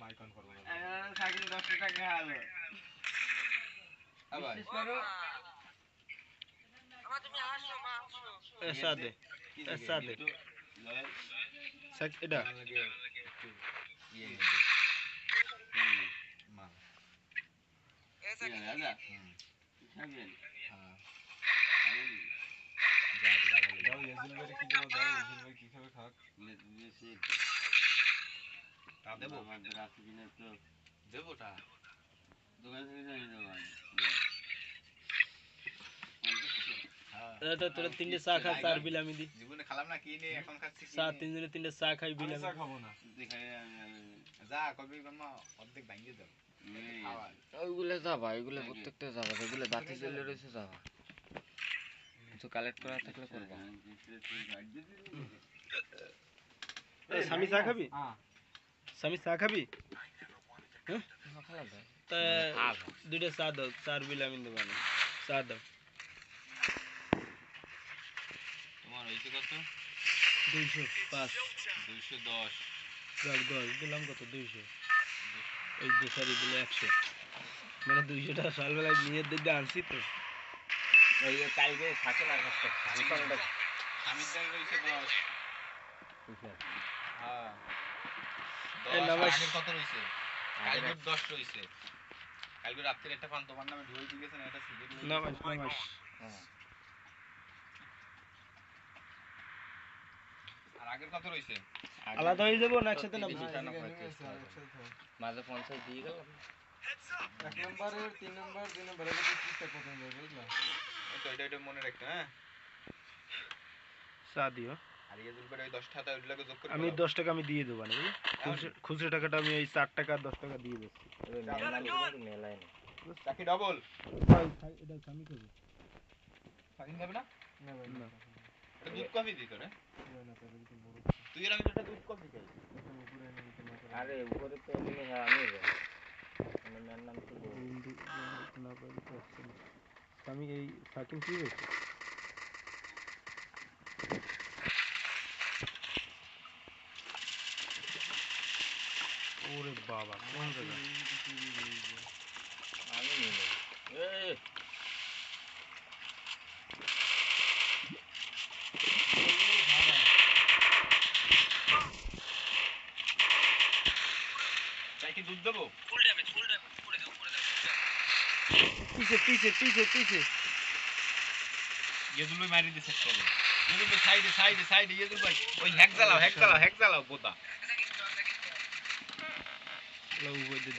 Mic on করবো না। সাকিব দশটা টাকা হলো আবার বিশ্বাস করো ऐसा दे কি ऐसा দেখে? दে একটু লয়াল सच इधर আমার লাগে একটু ইয়ে নিয়ে দে। হুম, মা। কি হলো, দাদা? হুম, খাবেন? দেবো। দেবোটা? দোকান থেকে জানিয়ে দেবো দাদা হ্যাঁ। তোরা তিনটে চা খা চার বিল আমি দি। জীবনে খালাম না কিনে এখন খাচ্ছি চা তিনজনে তিনটে চা খাই বিল আমি চা খাব না। যা কবে মামা অর্ধেক ভাঙিয়ে দেব। ওইগুলো যাবা ওইগুলো প্রত্যেকটা যাবা যেগুলো দাঁতি চলে রয়েছে যাবা। কিছু কালেক্ট করা থাকলে করবা। স্বামী চা খাবি? হ্যাঁ। স্বামী চা খাবি? তা দুইটা চা দাও চার বিল আমি দেবো চা দাও। তোমার হয়েছে কত? দুইশো পাঁচ। দুইশো দশ। দশ। দিলাম কত? দুইশো। এই দু সারি দিলে একশো। মানে দুইশো টাকা সকালবেলায় নিয়ে দিতে আনছি তো। যে কালকে থাকে না রয়েছে দশ হ্যাঁ এই দশ, আর নবাস- আগের কত রয়েছে কালকের দশ রয়েছে কালকে রাত্রে একটা পান তোমার নামে ঢুকে দিয়েছে না একটা সিগারেট নামাজ নামাজ আর আগের কত রয়েছে আলাদা হয়ে যাব না একসাথে। মাঝে পঞ্চাশ দিয়ে এক নম্বরের তিন নম্বর দুই নম্বর এগুলো পঁচিশটা প্রথম যাবে বুঝলা? এটা এটা মনে রাখতে হ্যাঁ। চা দিও ইয়ে ওই আমি দশ টাকা আমি দিয়ে দেবো না বুঝলি? খুচরো- খুচরো টাকাটা আমি এই চার টাকা দশ টাকা দিয়ে দিচ্ছি না চাকি ডবল এটা স্বামী খাবি স্বাধীন যাবে না না ভাই না। এটা দুধ কফি দিত না তুই এর আমি একটা দুধ কফি খাই আরে উপরে তো এমনি হ্যাঁ আমি আমার মেয়ের নাম তো। না পারি এই সাকিন কি হয়েছে ওরে বাবা কোন জায়গা আমি নিয়ে নেব এই, চাই কি দুধ দেবো পিছে পিছে পিছে পিছে ইয়েদুল ভাই মারি দিছে চলো ইয়েদুল ভাই সাইডে সাইডে সাইডে ইয়েদুল ভাই ওই হ্যাক জ্বালাও হ্যাক জ্বালাও হ্যাক জ্বালাও বোতা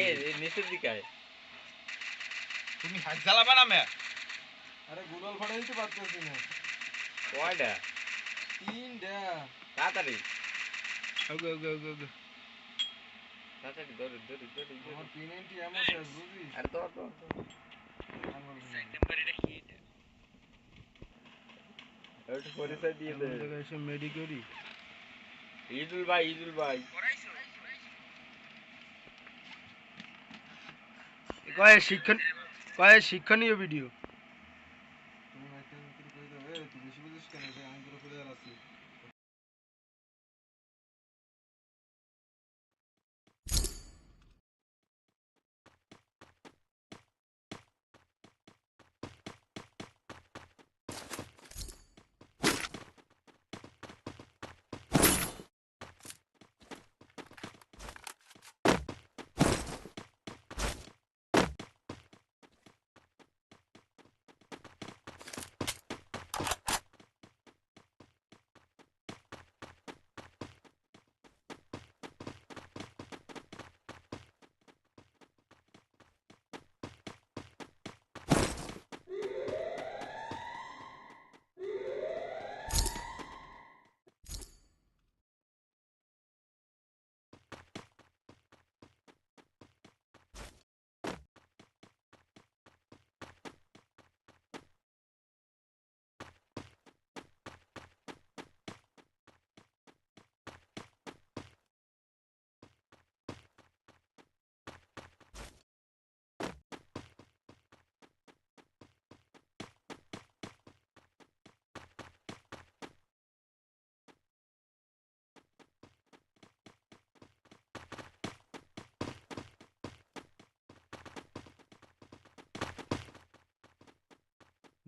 এই নিচের দিকে আয়। তুমি হ্যাক জ্বালাবা না মে আরে গুগল পারতেছি না। কয়টা? তিনটা। তাড়াতাড়ি। ওগে ওগে ওগে ওগে তাড়াতাড়ি দৌড়ি দৌড়ি দৌড়ি আমার এমন শেষ আরে তো তো আঙুল নেই। একটু পরিচয় দিয়ে দে। ইদুল ভাই ইদুল ভাই। কয় कह शिखन कह Shikhar video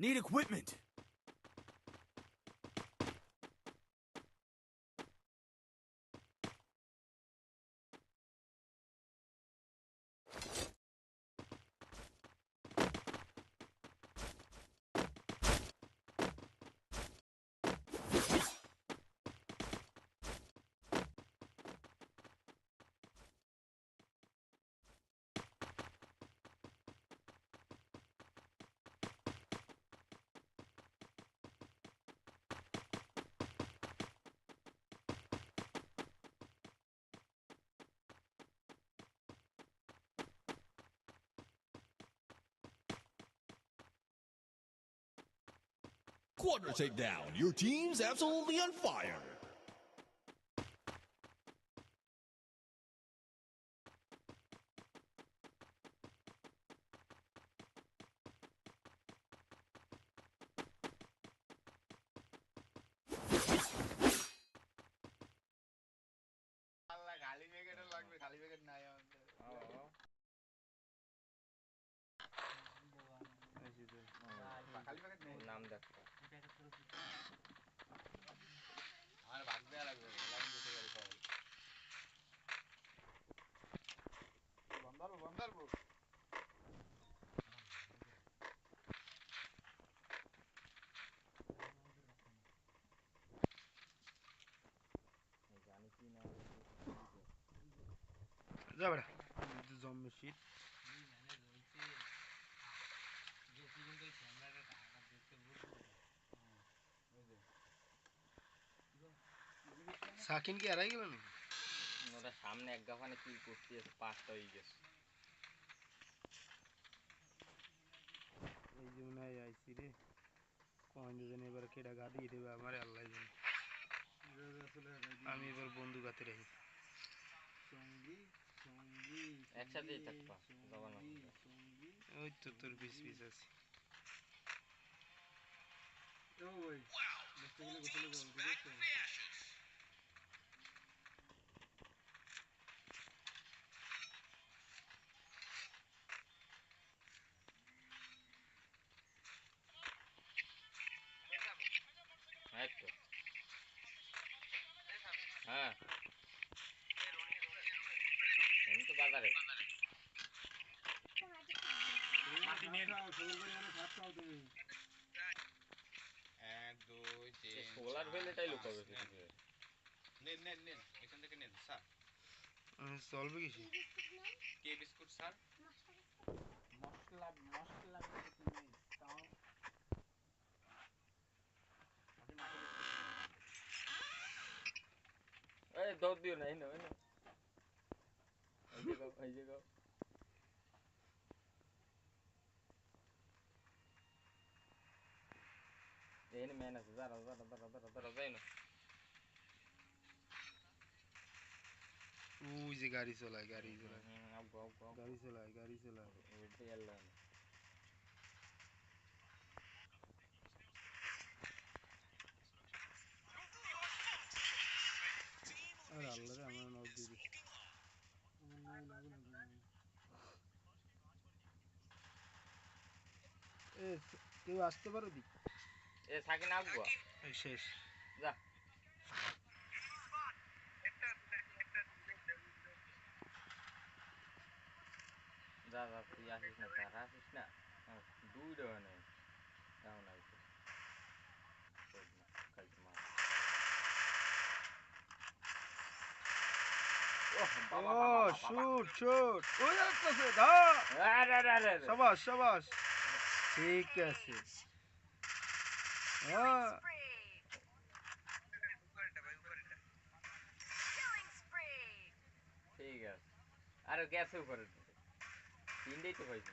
Need equipment. Quadra takedown. Your team's absolutely on fire. যা বেড়া জম্মে শীত সাকিন কি হারাই গেল নাকি ওটা সামনে এক গাফানে কি করতে পাঁচটা হয়ে গেছে এই যে মনে হয় আইসি রে কয়েন দুজন এবার কেডা গা দিয়ে দেবে আমার আল্লাহ জানে আমি এবার বন্দুক হাতে রাখি সঙ্গী একসাথেই থাকবা যাবা না ওই তো তোর পিস পিস আছে ও ভাই বসতে গেলে গোসলে যাব ঠিক আছে এই তো হ্যাঁ আমি তো বাজারে তুমি ভাত খাও, সবুজ করে মানে ভাত খাও তুমি এক দুই তিন সোলার চার, ফেল এটাই লোক পাঁচ, হবে নেন। নেন নেন নেন এখান থেকে নেন স্যার। চলবে কিছু কে বিস্কুট স্যার? মশলা মশলা বেশি তুমি তাও। এই দৌড় দিও না এই না এই না এই যে গাও এই যে গাও এই না মেন আছে দাঁড়াও দাঁড়াও দাঁড়াও দাঁড়াও দাঁড়াও যাই না ওই যে গাড়ি চলায় গাড়ি চলায় হুম আউ আউ আউ গাড়ি চলায় গাড়ি চলায় ওইটা এলো না আর আল্লাহ রে আমার নখ দিয়ে দিছে। আমার নাই লাগে না এ কেউ আসতে পারো দি এ সাকিন আগুয়া এই শেষ যা যা যা তুই আসিস না তারা আসিস না আমার দুই দেওয়া নেই এমন আইসে খাইতে মার ওহ, বাবা, ও বাবা, বাবা, বাবা। শুট শুট ওই আসতেছে ধর আরে, আরে, আরে, আরে। সাবাস সাবাস ঠিক আছে আরে গেছে উপরে তিনটেই তো হয়েছে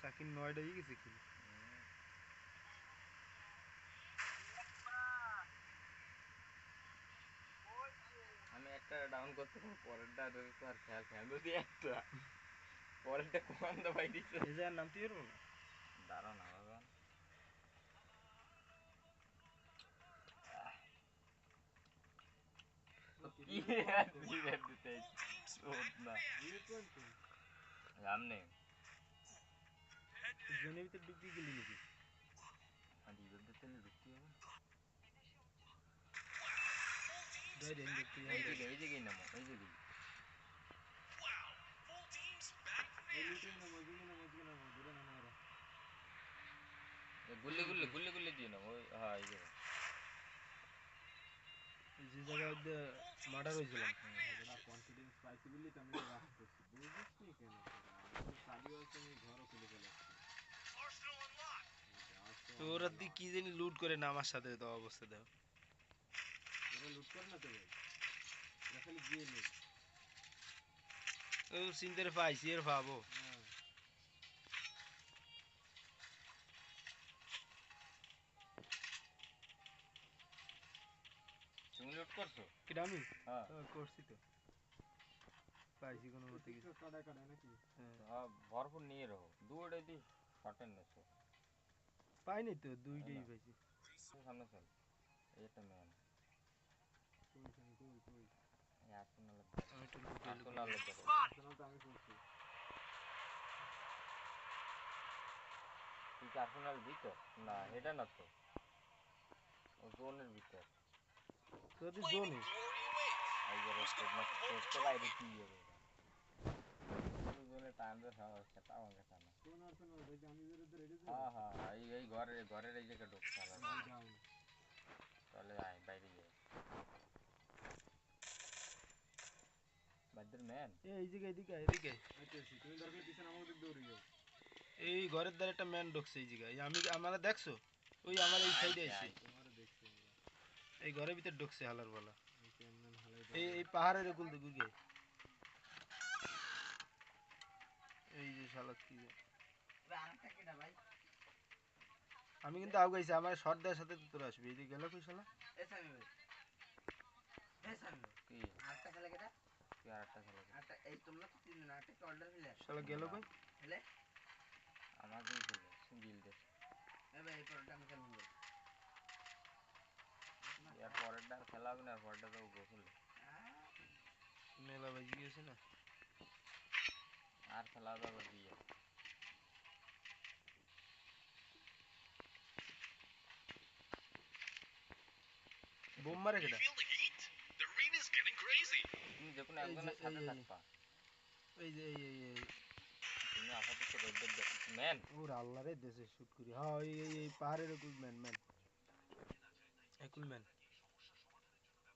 সাকিন নয়ডাই গেছে কি আমি একটা ডাউন করতে পারব পরেরটা আর খেয়াল খেয়াল যদি একটা পরেরটা কমান্ডো পাই দিচ্ছে এই যে নাম তুই না দাঁড়াও না বাবা। সামনে জেনের ভিতরে গেলি নাকি? আর ঢুকতে হবে এই যে জায়গায় নামো এই জায়গায় এই লিটে না মজুগে না মজুগে না দূরে না না এই গুল্লে গুল্লে গুল্লে গুল্লে দিয়ে নাও হ্যাঁ এই জায়গায় যে জায়গায় মধ্যে মার্ডার হয়েছিলাম কনফিডেন্স পাইছি বলি তো আমি রাগ করছি। বুঝছিস নি কেন তোরা? আছে আমি ঘরও খুলে ফেলে তো ওরা কি জানি লুট করে না আমার সাথে তো অবস্থা দেখো। ওরা লুট করে না তো ভাই খালি গিয়ে নেই ও চিন্তার পাইছি এর পাবো হ্যাঁ। করছ? কিটা আমি? হ্যাঁ। করছি তো। পাইছি কোনো মতে কিছু। কিছু কাটা কাটা নাকি? হ্যাঁ। হ্যাঁ ভরপুর নিয়ে রহো। দুটো দি শর্টেন নেছো। পাইনি তো দুইটাই পাইছি। সামনে চল। কই কই কই আমি তো আমি করছি। তুই কি আর্সেনাল ভিতর? না এটা না তো। ও জোনের ভিতর। যদি জোনে এই যে রোস্টেড না রোস্টেড বাইরে কি হবে জোনে টাইম দে খাওয়া হচ্ছে তাও আমাকে টানা কোন আর্সেনাল ভাই আমি বেরো তো রেডি হ্যাঁ হ্যাঁ এই এই ঘরের ঘরের এই জায়গা ঢুকছে আলাদা যাও চলে আয় বাইরে যাই বাদ্যের ম্যান এ, এই দিকে এদিকে আয়, এদিকে আয়। আইতেছি তুমি দরকার পিছনে আমাকে দিক দৌড়ে যাও এই ঘরের দ্বারা একটা ম্যান ঢুকছে এই জায়গায় আমি আমার দেখছ ওই আমার এই সাইডে আইছে তোমারও দেখছি আমরা এই ঘরের ভিতরে ঢুকছে হালার বলা। এই এই পাহাড়ের একুল দিকে গিয়ে এই যে শালা কি আমি কিন্তু আগাইছি আমার শর্ট দেওয়ার সাথে তো তোরা আসবি। এই যে গেল কই শালা? কি? কি আর একটা খেলা শালা গেল কই? আমার দিয়ে ছিল গিল দে এর পরেরটা আর খেলা হবে না আর পরেরটা তো গোসল মেলা বাজি গেছে না আর খেলা হবে আবার দিয়ে বোম মারে কেটা তুমি যে কোনো এই যে, একজনের সাথে এই যে। থাকবা এই যে এই এই এই তুমি আপাতত রোদ্দের ম্যান ওর আল্লাহ রে দেশে শুট করি হ্যাঁ এই এই এই পাহাড়ের একুল ম্যান ম্যান একুল ম্যান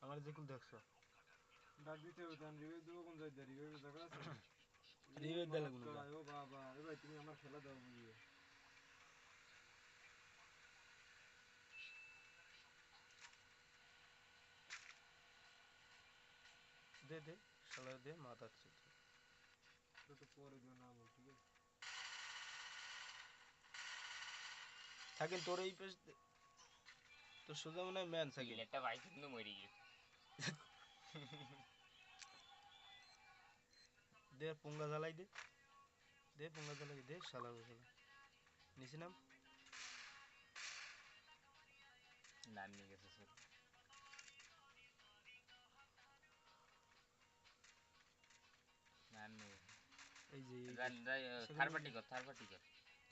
আমার যেকুল দেখছ। ডাক দিতে হবে তান রিভিউ দেবো কোন জায়গায়? রিভিউ জায়গা আছে? Review দেওয়া লাগবে না। ও বাবা এ ভাই তুমি আমার খেলা দাও বুঝিয়ে দে দে শালা দে মাথা আছে তো তো পরে দিও না আমার ঠিক আছে? থাকেন তোর এই পেশ তোর সোজা মনে হয় ম্যান থাকে একটা বাইক কিন্তু মরে গেছে দে পুঙ্গা জ্বালাই দে। দে পুঙ্গা জ্বালাই দে শালা ও শালা। নিচে নাম। নাম নিয়ে গেছে সব। নাম নিয়ে এই যে এই যে। সেখানে- থার্ড পার্টি কর থার্ড পার্টি কর।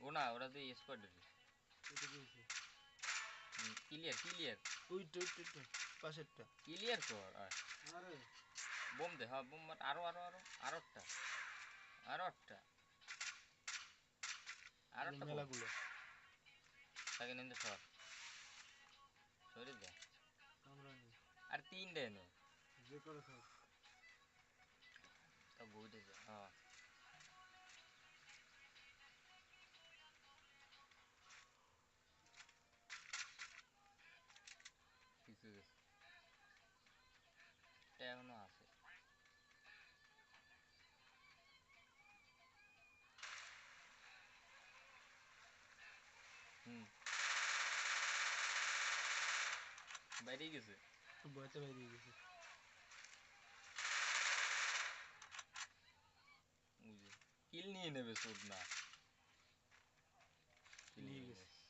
ও না ওরা তো স্কোয়াডের এটা কি হয়েছে? ক্লিয়ার ক্লিয়ার ওই তো ওই তো, ওই তো পাশেরটা। ক্লিয়ার কর আর আরে। বোম দে হ্যাঁ বোম মার আরও আরও আরও আরও একটা আরও একটা আরও একটা। মেলাগুলো তাকে নিন্দে সর। সরে দে। আর তিন দে নে। যে করে থাক তা বইতে যা হ্যাঁ। বাইরে গেছে? বইতে বাইরে গেছে। কিল নিয়ে নেবে সুদ না। নিয়ে নিয়ে গেছে।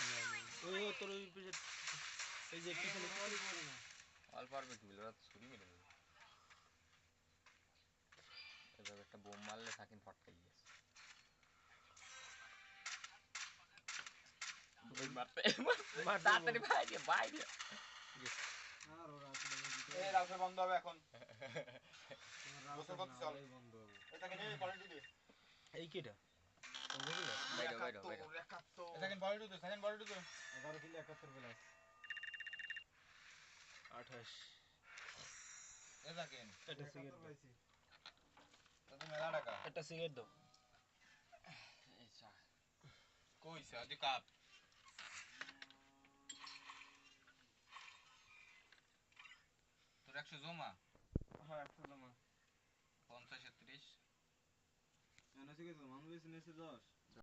নেবে। না, না, ওই ওই তোর ওই এই যে পিছনে কলই করে না? অল্প পারবে কি বলে? ছুরি মেরে দেবে। এভাবে একটা বোম মারলে থাকেন ফটকাই গেছে। ওই মারতে তাড়াতাড়ি আর ওরা এই বন্ধ হবে এখন গোসল করতে চল। এটাকে নিয়ে দে এই কিটা আঠাশ। একটা সিগারেট দাও কইছে আদি কাপ তোর একশো জমা? হ্যাঁ একশো জমা। পঞ্চাশ ত্রিশ মানুষ দশ।